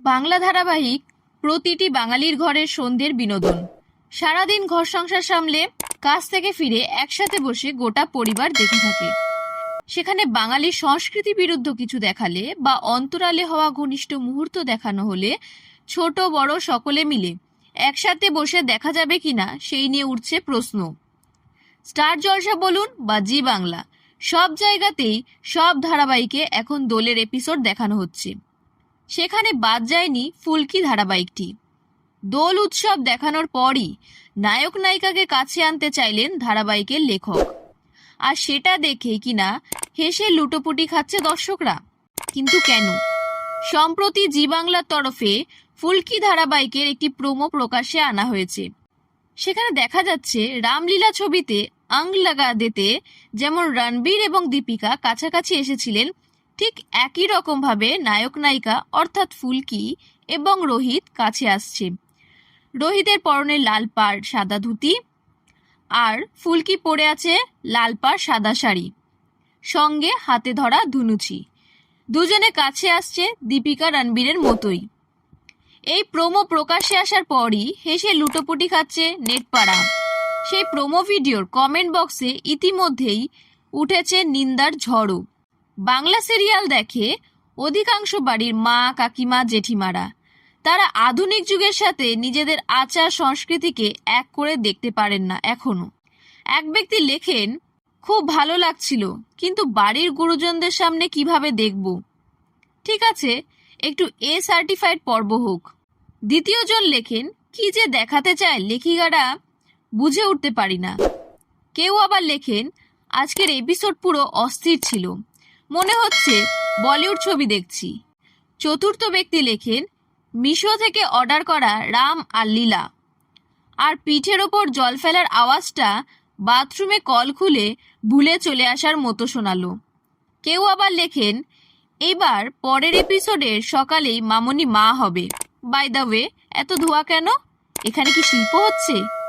বাংলা ধারাবাহিক প্রতিটি বাঙালির ঘরের সন্ধ্যের বিনোদন। সারাদিন ঘর সংসার সামলে কাজ থেকে ফিরে একসাথে বসে গোটা পরিবার দেখে থাকে। সেখানে বাঙালির সংস্কৃতি বিরুদ্ধ কিছু দেখালে বা অন্তরালে হওয়া ঘনিষ্ঠ মুহূর্ত দেখানো হলে ছোট, বড় সকলে মিলে একসাথে বসে দেখা যাবে কিনা সেই নিয়ে উঠছে প্রশ্ন। স্টার জলসা বলুন বা জি বাংলা, সব জায়গাতেই সব ধারাবাহিকে এখন দোলের এপিসোড দেখানো হচ্ছে। সেখানে বাদ যায়নি ফুলকি ধারাবাহিকটি। দোল উৎসব দেখানোর পরই নায়ক নায়িকাকে কাছে আনতে চাইলেন ধারাবাহিকের লেখক। আর সেটা দেখে কিনা হেসে লুটোপুটি খাচ্ছে দর্শকরা। কিন্তু কেন? সম্প্রতি জি বাংলার তরফে ফুলকি ধারাবাহিকের একটি প্রোমো প্রকাশে আনা হয়েছে। সেখানে দেখা যাচ্ছে রামলীলা ছবিতে আং লাগা দেতে যেমন রণবীর এবং দীপিকা কাছাকাছি এসেছিলেন ঠিক একই রকমভাবে নায়ক নায়িকা, অর্থাৎ ফুলকি এবং রোহিত কাছে আসছে। রোহিতের পরনে লাল পাড় সাদা ধুতি আর ফুলকি পরে আছে লাল পাড় সাদা শাড়ি। সঙ্গে হাতে ধরা ধুনুচি। দুজনে কাছে আসছে দীপিকা রণবীরের মতোই। এই প্রোমো প্রকাশ্যে আসার পরই হেসে লুটোপুটি খাচ্ছে নেটপাড়া। সেই প্রোমো ভিডিওর কমেন্ট বক্সে ইতিমধ্যেই উঠেছে নিন্দার ঝড়ও। বাংলা সিরিয়াল দেখে অধিকাংশ বাড়ির মা, কাকিমা, জেঠিমারা। তারা আধুনিক যুগের সাথে নিজেদের আচার সংস্কৃতিকে এক করে দেখতে পারেন না এখনও। এক ব্যক্তি লেখেন, খুব ভালো লাগছিল, কিন্তু বাড়ির গুরুজনদের সামনে কীভাবে দেখব? ঠিক আছে, একটু এ সার্টিফাইড পর্ব হোক। দ্বিতীয় জন লেখেন, কি যে দেখাতে চায় লেখিকারা বুঝে উঠতে পারি না। কেউ আবার লেখেন, আজকের এপিসোড পুরো অস্থির ছিল। মনে হচ্ছে বলিউড ছবি দেখছি। চতুর্থ ব্যক্তি লেখেন, মিশো থেকে অর্ডার করা রাম আর লীলা। আর পিঠের ওপর জল ফেলার আওয়াজটা বাথরুমে কল খুলে ভুলে চলে আসার মতো শোনালো। কেউ আবার লেখেন, এবার পরের এপিসোডের সকালেই মামনি মা হবে। বাই দ্য ওয়ে এত ধোয়া কেন? এখানে কি শিল্প হচ্ছে?